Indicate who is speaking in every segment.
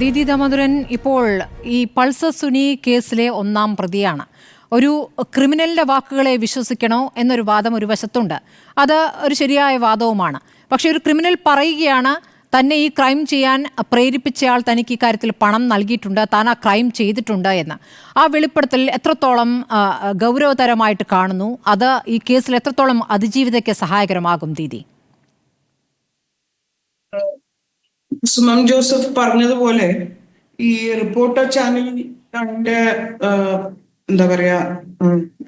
Speaker 1: ദീദി ദാമോദരൻ ഇപ്പോൾ ഈ പൾസർ സുനി കേസിലെ ഒന്നാം പ്രതിയാണ്. ഒരു ക്രിമിനലിന്റെ വാക്കുകളെ വിശ്വസിക്കണോ എന്നൊരു വാദം ഒരു വശത്തുണ്ട്. അത് ഒരു ശരിയായ വാദവുമാണ്. പക്ഷേ ഒരു ക്രിമിനൽ പറയുകയാണ് തന്നെ ഈ ക്രൈം ചെയ്യാൻ പ്രേരിപ്പിച്ചയാൾ തനിക്ക് ഇക്കാര്യത്തിൽ പണം നൽകിയിട്ടുണ്ട് താൻ ആ ക്രൈം ചെയ്തിട്ടുണ്ട് എന്ന്. ആ വെളിപ്പെടുത്തൽ എത്രത്തോളം ഗൗരവതരമായിട്ട് കാണുന്നു അത് ഈ കേസിൽ എത്രത്തോളം അതിജീവിതയ്ക്ക് സഹായകരമാകും ദീദി?
Speaker 2: സുമം ജോസഫ് പറഞ്ഞതുപോലെ ഈ റിപ്പോർട്ടർ ചാനലിന്റെ എന്താ പറയാ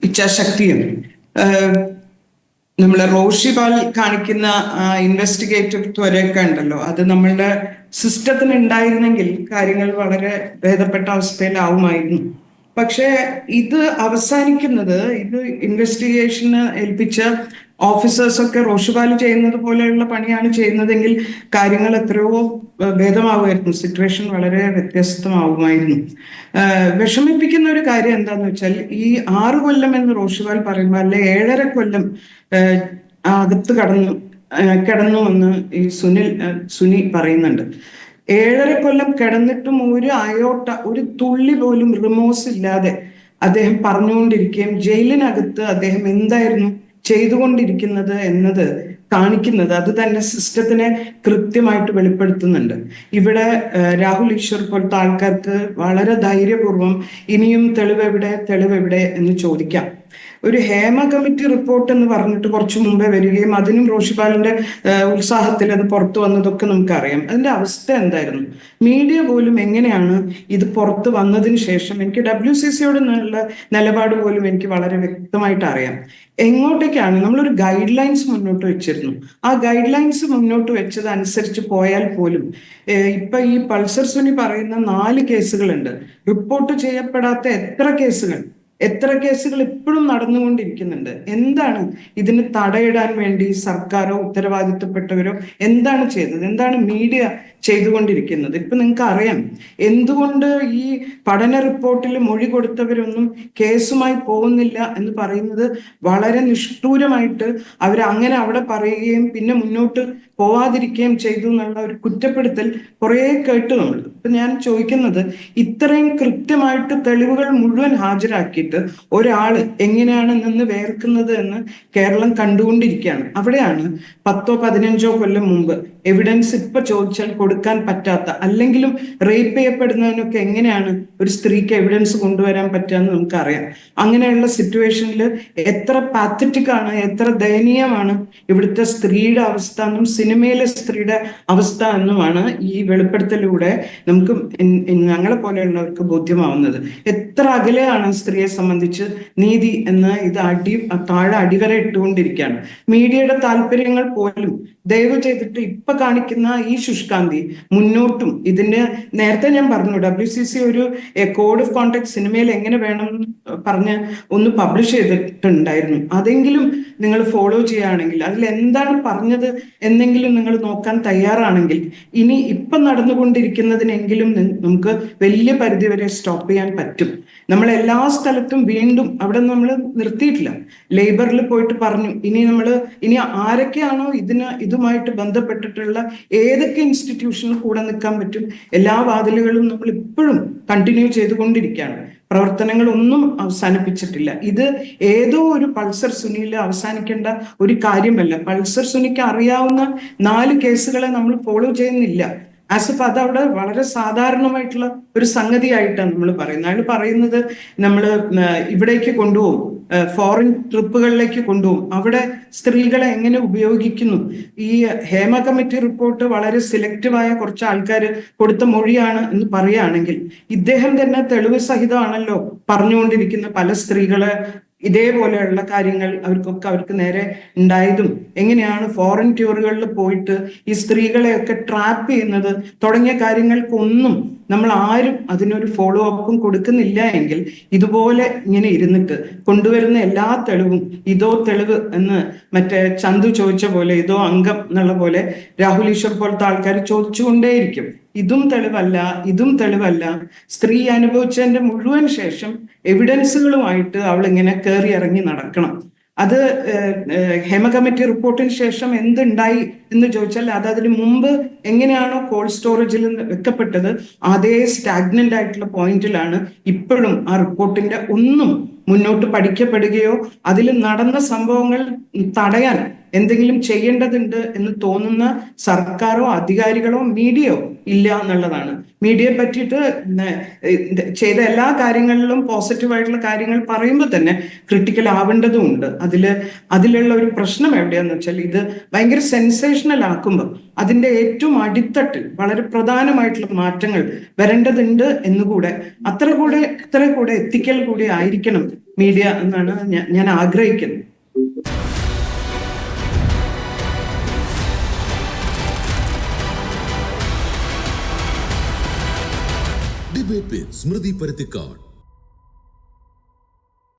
Speaker 2: ഇച്ഛാശക്തിയും നമ്മളെ റോഷി പാൽ കാണിക്കുന്ന ഇൻവെസ്റ്റിഗേറ്റീവ് ത്വരയൊക്കെ ഉണ്ടല്ലോ. അത് നമ്മളുടെ സിസ്റ്റത്തിന് ഉണ്ടായിരുന്നെങ്കിൽ കാര്യങ്ങൾ വളരെ ഭേദപ്പെട്ട അവസ്ഥയിലാവുമായിരുന്നു. പക്ഷേ ഇത് അവസാനിക്കുന്നത് ഇത് ഇൻവെസ്റ്റിഗേഷന് ഏൽപ്പിച്ച ഓഫീസേഴ്സ് ഒക്കെ റോഷുപാൽ ചെയ്യുന്നത് പോലെയുള്ള പണിയാണ് ചെയ്യുന്നതെങ്കിൽ കാര്യങ്ങൾ എത്രയോ ഭേദമാവുമായിരുന്നു. സിറ്റുവേഷൻ വളരെ വ്യത്യസ്തമാവുമായിരുന്നു. വിഷമിപ്പിക്കുന്ന ഒരു കാര്യം എന്താന്ന് വെച്ചാൽ ഈ ആറ് കൊല്ലം എന്ന് റോഷുപാൽ പറയുമ്പോൾ അല്ലെ ഏഴര കൊല്ലം അകത്ത് കടന്നു കിടന്നു എന്ന് ഈ സുനിൽ സുനി പറയുന്നുണ്ട്. ഏഴര കൊല്ലം കിടന്നിട്ടും ഒരു അയോട്ട ഒരു തുള്ളി പോലും റിമോസ് ഇല്ലാതെ അദ്ദേഹം പറഞ്ഞുകൊണ്ടിരിക്കുകയും ജയിലിനകത്ത് അദ്ദേഹം എന്തായിരുന്നു? ചെയ്തുകൊണ്ടിരിക്കുന്നത് എന്നത് കാണിക്കുന്നത് അത് തന്നെ സിസ്റ്റത്തിനെ കൃത്യമായിട്ട് വെളിപ്പെടുത്തുന്നുണ്ട്. ഇവിടെ രാഹുൽ ഈശ്വർ പോലത്തെ ആൾക്കാർക്ക് വളരെ ധൈര്യപൂർവം ഇനിയും തെളിവെവിടെ തെളിവെവിടെ എന്ന് ചോദിക്കാം. ഒരു ഹേമ കമ്മിറ്റി റിപ്പോർട്ട് എന്ന് പറഞ്ഞിട്ട് കുറച്ചു മുമ്പേ വരികയും അതിനും റോഷിപാലിന്റെ ഉത്സാഹത്തിൽ അത് പുറത്തു വന്നതൊക്കെ നമുക്കറിയാം. അതിന്റെ അവസ്ഥ എന്തായിരുന്നു? മീഡിയ പോലും എങ്ങനെയാണ് ഇത് പുറത്ത് വന്നതിന് ശേഷം? എനിക്ക് ഡബ്ല്യു സി സിയോട് നിലപാട് പോലും എനിക്ക് വളരെ വ്യക്തമായിട്ട് അറിയാം. എങ്ങോട്ടേക്കാണ്? നമ്മളൊരു ഗൈഡ് ലൈൻസ് മുന്നോട്ട് വെച്ചിരുന്നു. ആ ഗൈഡ് ലൈൻസ് മുന്നോട്ട് വെച്ചത് അനുസരിച്ച് പോയാൽ പോലും ഇപ്പൊ ഈ പൾസർ സുനി പറയുന്ന നാല് കേസുകളുണ്ട്. റിപ്പോർട്ട് ചെയ്യപ്പെടാത്ത എത്ര കേസുകൾ? എത്ര കേസുകൾ ഇപ്പോഴും നടന്നുകൊണ്ടിരിക്കുന്നുണ്ട്. എന്താണ് ഇതിന് തടയിടാൻ വേണ്ടി സർക്കാരോ ഉത്തരവാദിത്തപ്പെട്ടവരോ എന്താണ് ചെയ്തത്? എന്താണ് മീഡിയ ചെയ്തുകൊണ്ടിരിക്കുന്നത്? ഇപ്പൊ നിങ്ങൾക്ക് അറിയാം. എന്തുകൊണ്ട് ഈ പഠന റിപ്പോർട്ടിൽ മൊഴി കൊടുത്തവരൊന്നും കേസുമായി പോകുന്നില്ല എന്ന് പറയുന്നത് വളരെ നിഷ്ഠൂരമായിട്ട് അവർ അങ്ങനെ അവിടെ പറയുകയും പിന്നെ മുന്നോട്ട് പോവാതിരിക്കുകയും ചെയ്തു എന്നുള്ള ഒരു കുറ്റപ്പെടുത്തൽ കുറേ കേട്ടു നമ്മൾ ഇപ്പൊ ഞാൻ ചോദിക്കുന്നത് ഇത്രയും കൃത്യമായിട്ട് തെളിവുകൾ മുഴുവൻ ഹാജരാക്കിയിട്ട് ഒരാൾ എങ്ങനെയാണ് നിന്ന് വേർക്കുന്നത് എന്ന് കേരളം കണ്ടുകൊണ്ടിരിക്കുകയാണ്. അവിടെയാണ് പത്തോ പതിനഞ്ചോ കൊല്ലം മുമ്പ് എവിഡൻസ് ഇപ്പൊ ചോദിച്ചാൽ കൊടുക്കാൻ പറ്റാത്ത അല്ലെങ്കിലും റേപ്പ് ചെയ്യപ്പെടുന്നതിനൊക്കെ എങ്ങനെയാണ് ഒരു സ്ത്രീക്ക് എവിഡൻസ് കൊണ്ടുവരാൻ പറ്റുകയെന്ന് നമുക്കറിയാം. അങ്ങനെയുള്ള സിറ്റുവേഷനിൽ എത്ര പാത്തറ്റിക് ആണ് എത്ര ദയനീയമാണ് ഇവിടുത്തെ സ്ത്രീയുടെ അവസ്ഥ എന്നും സിനിമയിലെ സ്ത്രീയുടെ അവസ്ഥ എന്നുമാണ് ഈ വെളിപ്പെടുത്തലിലൂടെ നമുക്ക് ഞങ്ങളെ പോലെയുള്ളവർക്ക് ബോധ്യമാവുന്നത്. എത്ര അകലെയാണ് സ്ത്രീയെ സംബന്ധിച്ച് നീതി എന്ന് ഇത് അടി താഴെ അടിവര ഇട്ടുകൊണ്ടിരിക്കുകയാണ്. മീഡിയയുടെ താല്പര്യങ്ങൾ പോലും ദയവ് ചെയ്തിട്ട് ഇപ്പൊ കാണിക്കുന്ന ഈ ശുഷ്കാന്തി മുന്നോട്ടും ഇതിന് നേരത്തെ ഞാൻ പറഞ്ഞു ഡബ്ല്യു സി സി ഒരു കോഡ് ഓഫ് കോണ്ടാക്ട് സിനിമയിൽ എങ്ങനെ വേണം പറഞ്ഞ് ഒന്ന് പബ്ലിഷ് ചെയ്തിട്ടുണ്ടായിരുന്നു. അതെങ്കിലും നിങ്ങൾ ഫോളോ ചെയ്യുകയാണെങ്കിൽ അതിൽ എന്താണ് പറഞ്ഞത് എന്നെങ്കിലും നിങ്ങൾ നോക്കാൻ തയ്യാറാണെങ്കിൽ ഇനി ഇപ്പൊ നടന്നുകൊണ്ടിരിക്കുന്നതിനെങ്കിലും നമുക്ക് വലിയ പരിധിവരെ സ്റ്റോപ്പ് ചെയ്യാൻ പറ്റും. നമ്മൾ എല്ലാ സ്ഥലത്തും വീണ്ടും അവിടെ നമ്മൾ നിർത്തിയിട്ടില്ല. ലേബറിൽ പോയിട്ട് പറഞ്ഞു ഇനി നമ്മൾ ഇനി ആരൊക്കെയാണോ ഇതിന് ഇതുമായിട്ട് ബന്ധപ്പെട്ടിട്ടുള്ള ഏതൊക്കെ ഇൻസ്റ്റിറ്റ്യൂഷനിൽ കൂടെ നിൽക്കാൻ പറ്റും എല്ലാ വാതിലുകളും നമ്മൾ ഇപ്പോഴും കണ്ടിന്യൂ ചെയ്തുകൊണ്ടിരിക്കുകയാണ്. പ്രവർത്തനങ്ങളൊന്നും അവസാനിപ്പിച്ചിട്ടില്ല. ഇത് ഏതോ ഒരു പൾസർ സുനിയിൽ അവസാനിക്കേണ്ട ഒരു കാര്യമല്ല. പൾസർ സുനിക്ക് അറിയാവുന്ന നാല് കേസുകളെ നമ്മൾ ഫോളോ ചെയ്യുന്നില്ല. ആസിഫ് അത് അവിടെ വളരെ സാധാരണമായിട്ടുള്ള ഒരു സംഗതിയായിട്ടാണ് നമ്മൾ പറയുന്നത്. അയാൾ പറയുന്നത് നമ്മൾ ഇവിടേക്ക് കൊണ്ടുപോകും ഫോറിൻ ട്രിപ്പുകളിലേക്ക് കൊണ്ടുപോകും. അവിടെ സ്ത്രീകളെ എങ്ങനെ ഉപയോഗിക്കുന്നു? ഈ ഹേമ കമ്മിറ്റി റിപ്പോർട്ട് വളരെ സെലക്റ്റീവായ കുറച്ച് ആൾക്കാർ കൊടുത്ത മൊഴിയാണ് എന്ന് പറയുകയാണെങ്കിൽ ഇദ്ദേഹം തന്നെ തെളിവ് സഹിതമാണല്ലോ പറഞ്ഞുകൊണ്ടിരിക്കുന്ന പല സ്ത്രീകളെ ഇതേപോലെയുള്ള കാര്യങ്ങൾ അവർക്കൊക്കെ അവർക്ക് നേരെ ഉണ്ടായതും എങ്ങനെയാണ് ഫോറിൻ ടൂറുകളിൽ പോയിട്ട് ഈ സ്ത്രീകളെയൊക്കെ ട്രാപ്പ് ചെയ്യുന്നത് തുടങ്ങിയ കാര്യങ്ങൾക്കൊന്നും നമ്മൾ ആരും അതിനൊരു ഫോളോ അപ്പും കൊടുക്കുന്നില്ല എങ്കിൽ ഇതുപോലെ ഇങ്ങനെ ഇരുന്നിട്ട് കൊണ്ടുവരുന്ന എല്ലാ തെളിവും ഇതോ തെളിവ് എന്ന് മറ്റേ ചന്തു ചോദിച്ച പോലെ ഇതോ അംഗം എന്നുള്ള പോലെ രാഹുൽ ഈശ്വർ പോലത്തെ ആൾക്കാർ ചോദിച്ചുകൊണ്ടേയിരിക്കും. ഇതും തെളിവല്ല ഇതും തെളിവല്ല. സ്ത്രീ അനുഭവിച്ചതിന്റെ മുഴുവൻ ശേഷം എവിഡൻസുകളുമായിട്ട് അവൾ ഇങ്ങനെ കയറി ഇറങ്ങി നടക്കണം. അത് ഹേമ കമ്മിറ്റി റിപ്പോർട്ടിന് ശേഷം എന്തുണ്ടായി എന്ന് ചോദിച്ചാൽ അത് അതിന് മുമ്പ് എങ്ങനെയാണോ കോൾഡ് സ്റ്റോറേജിൽ വെക്കപ്പെട്ടത് അതേ സ്റ്റാഗ്നന്റ് ആയിട്ടുള്ള പോയിന്റിലാണ് ഇപ്പോഴും ആ റിപ്പോർട്ടിന്റെ ഒന്നും മുന്നോട്ട് പഠിക്കപ്പെടുകയോ അതിൽ നടന്ന സംഭവങ്ങൾ തടയാൻ എന്തെങ്കിലും ചെയ്യേണ്ടതുണ്ട് എന്ന് തോന്നുന്ന സർക്കാരോ അധികാരികളോ മീഡിയയോ ഇല്ല എന്നുള്ളതാണ്. മീഡിയയെ പറ്റിയിട്ട് ചെയ്ത എല്ലാ കാര്യങ്ങളിലും പോസിറ്റീവായിട്ടുള്ള കാര്യങ്ങൾ പറയുമ്പോൾ തന്നെ ക്രിട്ടിക്കൽ ആവേണ്ടതുണ്ട് അതിൽ അതിലുള്ള ഒരു പ്രശ്നം എവിടെയാന്ന് വെച്ചാൽ ഇത് ഭയങ്കര സെൻസേഷണൽ ആക്കുമ്പോൾ അതിന്റെ ഏറ്റവും അടിത്തട്ടിൽ വളരെ പ്രധാനമായിട്ടുള്ള മാറ്റങ്ങൾ വരേണ്ടതുണ്ട് എന്നുകൂടെ അത്ര കൂടെ അത്ര കൂടെ എത്തിക്കൽ കൂടി ആയിരിക്കണം മീഡിയ എന്നാണ് ഞാൻ ആഗ്രഹിക്കുന്നത്.
Speaker 3: വിത്ത് സ്മൃതി പരുത്തിക്കാട്.